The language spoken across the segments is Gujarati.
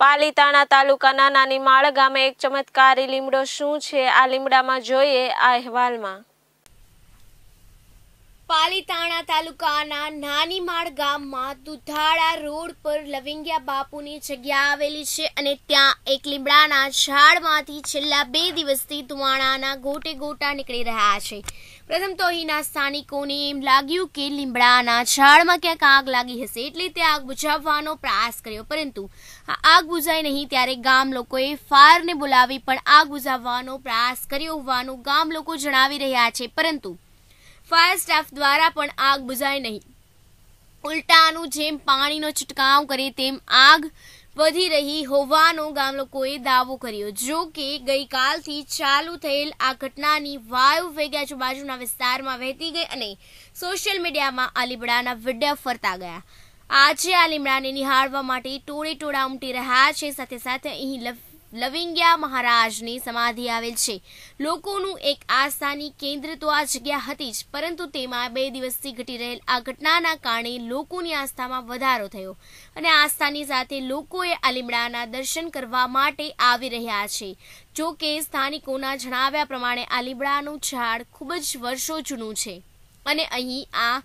પાલીતાણા તાલુકાના નાની માળ ગામે એક ચમત્કારી લીમડો શું છે? આ લીમડામાં જોઈએ આ અહેવાલમાં. પાલીતાણા તાલુકાના નાનીમાળ ગામમાં દુધાળા રોડ પર લવિંગિયા બાપુની જગ્યા આવેલી છે અને ત્યાં એક લીમડાના ઝાડમાંથી છેલ્લા બે દિવસથી ધુવાણાના ગોટે ગોટા નીકળી રહ્યા છે. પ્રથમ તો અહીંના સ્થાનિકોને એમ લાગ્યું કે લીમડાના ઝાડમાં ક્યાંક આગ લાગી હશે એટલે તે આગ બુઝાવવાનો પ્રયાસ કર્યો. પરંતુ આગ બુઝાઈ નહીં ત્યારે ગામ લોકોએ ફાયરને બોલાવી પણ આગ બુઝાવવાનો પ્રયાસ કર્યો હોવાનું ગામ લોકો જણાવી રહ્યા છે. પરંતુ ફાયર સ્ટાફ દ્વારા પણ આગ બુઝાઈ નહીં. ઉલટાનું જેમ પાણીનો છંટકાવ કરે તેમ આગ વધી રહી હોવાનો ગામ લોકોએ દાવો કર્યો. જો કે ગઈકાલથી ચાલુ થયેલ આ ઘટનાની વાયુ વેગ આજુબાજુના વિસ્તારમાં વહેતી ગઈ અને સોશિયલ મીડિયામાં આ લીમડાના વીડિયો ફરતા ગયા. આજે આ લીમડાને નિહાળવા માટે ટોળે ટોળા ઉમટી રહ્યા છે. સાથે સાથે અહીં લવિંગિયા મહારાજની સમાધિ આવેલ છે. લોકોનું એક આસ્થાની કેન્દ્ર તો આ જગ્યા હતી જ, પરંતુ તેમાં બે દિવસથી ઘટી રહેલ આ ઘટનાના કારણે લોકોની આસ્થામાં વધારો થયો અને આસ્થાની સાથે લોકોએ આ લીમડાના દર્શન કરવા માટે આવી રહ્યા છે. જો કે સ્થાનિકોના જણાવ્યા પ્રમાણે આ લીમડાનું ઝાડ ખૂબ જ વર્ષો જૂનું છે અને અહીં આ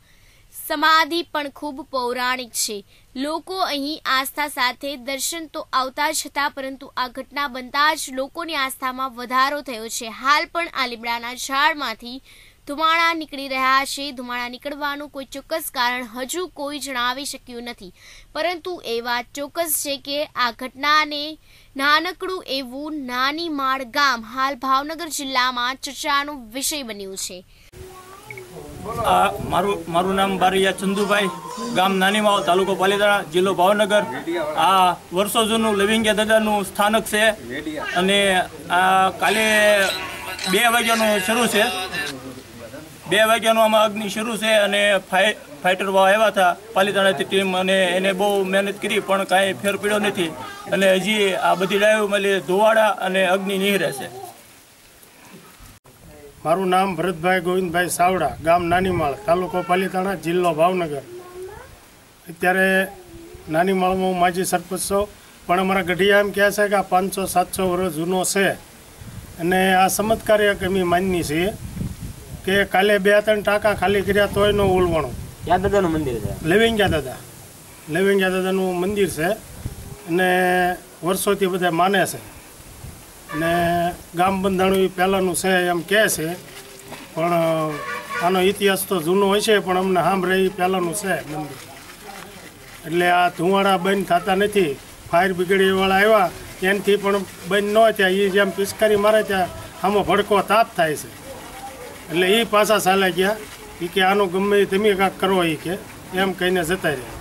સમાધિ પણ ખૂબ પૌરાણિક છે. લોકો અહીં આસ્થા સાથે દર્શન તો આવતા જ હતા, પરંતુ આ ઘટના બનતા જ લોકોની આસ્થામાં વધારો થયો છે. હાલ પણ આ લીમડાના ઝાડમાંથી ધુમાડા નીકળી રહ્યા છે. ધુમાડા નીકળવાનું કોઈ ચોક્કસ કારણ હજુ કોઈ જણાવી શક્યું નથી. પરંતુ એ વાત ચોક્કસ છે કે આ ઘટનાને નાનકડું એવું નાની માળ ગામ હાલ ભાવનગર જિલ્લામાં ચર્ચાનો વિષય બન્યું છે. આ મારું મારું નામ બારૈયા ચંદુભાઈ, ગામ નાનીમાવ, તાલુકો પાલીતાણા, જિલ્લો ભાવનગર. આ વર્ષો જૂનું લવિંગિયા દાદાનું સ્થાનક છે. અને આ કાલે બે વાગ્યાનું શરૂ છે. બે વાગ્યાનું આમાં અગ્નિ શરૂ છે અને ફાઇટર વાવ આવ્યા હતા, પાલીતાણાથી ટીમ, અને એને બહુ મહેનત કરી, પણ કાંઈ ફેર પડ્યો નથી. અને હજી આ બધી ડાયો મળી ધોવાડા અને અગ્નિ નીહરે છે. મારું નામ ભરતભાઈ ગોવિંદભાઈ સાવડા ગામ નાનીમાળ તાલુકો પાલીતાણા જિલ્લો ભાવનગર. અત્યારે નાનીમાળમાં હું માજી સરપંચ છું પણ અમારા ગઢિયા એમ કહે છે કે આ પાંચસો સાતસો વર્ષ જૂનો છે. અને આ ચમત્કારી અમે માનની છીએ કે કાલે બે ત્રણ ટાંકા ખાલી કર્યા તોય નો ઓલવણું ક્યાં દાદાનું મંદિર છે. લેવેંગા દાદા. લેવેંગા દાદાનું મંદિર છે અને વર્ષોથી બધા માને છે. અને ગામ બંધાણું એ પહેલાંનું છે એમ કહે છે. પણ, આનો ઇતિહાસ તો જૂનો હોય છે, પણ અમને સાંભળે એ પહેલાંનું છે મંદિર. એટલે આ ધુવાડા બંધ થતા નથી. ફાયર બ્રિગેડવાળા આવ્યા એનાથી પણ બંધ ન થયા. એ જેમ પિચકારી મારે ત્યાં, આમાં ભડકો તાપ થાય છે. એટલે એ પાછા ચાલે ગયા. એ કે આનું ગમે તમે કાંક કરો એ કે, એમ કહીને જતા રહ્યા.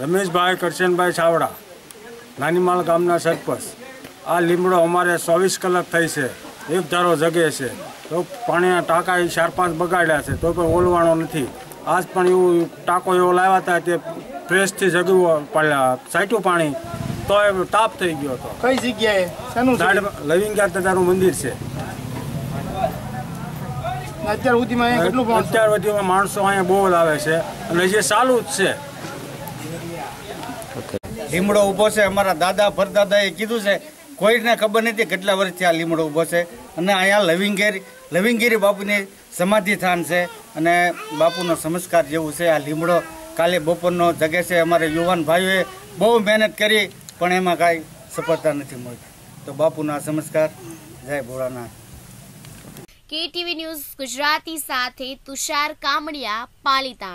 રમેશભાઈ, કરશનભાઈ ચાવડા નાનીમાળ ગામના સરપંચ. આ લીમડો અમારે ચોવીસ કલાક થઈ છે. એક ધારો જગે છે. તો પાણીના ટાંકા એ ચાર પાંચ બગાડ્યા છે. તો પણ ઓલવાનો નથી. આજ પણ એવું ટાંકો એવો લાવ્યા હતા તે ફ્રેશથી જગવું પડ્યા સાઈટું પાણી. તો એ તાપ થઈ ગયો હતો. કઈ જગ્યાએ? શાનું ઝાડ લવિંગા તારું મંદિર છે. અત્યાર સુધીમાં અત્યાર સુધીમાં માણસો અહીંયા બહુ લાવે છે. અને જે ચાલુ જ છે. લીમડો ઊભો છે. અમારા દાદા પરદાદાએ કીધું છે, કોઈને ખબર નથી કેટલા વર્ષથી આ લીમડો ઊભો છે. અને અહીંયા લવિંગેરી, લવિંગીરી બાપુની સમાધિ સ્થાન છે અને બાપુનો સંસ્કાર જેવું છે. આ લીમડો કાલે બપોરનો જગે છે. અમારે યુવાન ભાઈઓએ બહુ મહેનત કરી, પણ એમાં કાંઈ સફળતા નથી મળતી તો બાપુના સંસ્કાર. જય ભોળાનાથ. કેટીવી ન્યૂઝ ગુજરાતી સાથે તુષાર કામડિયા, પાલીતાણા.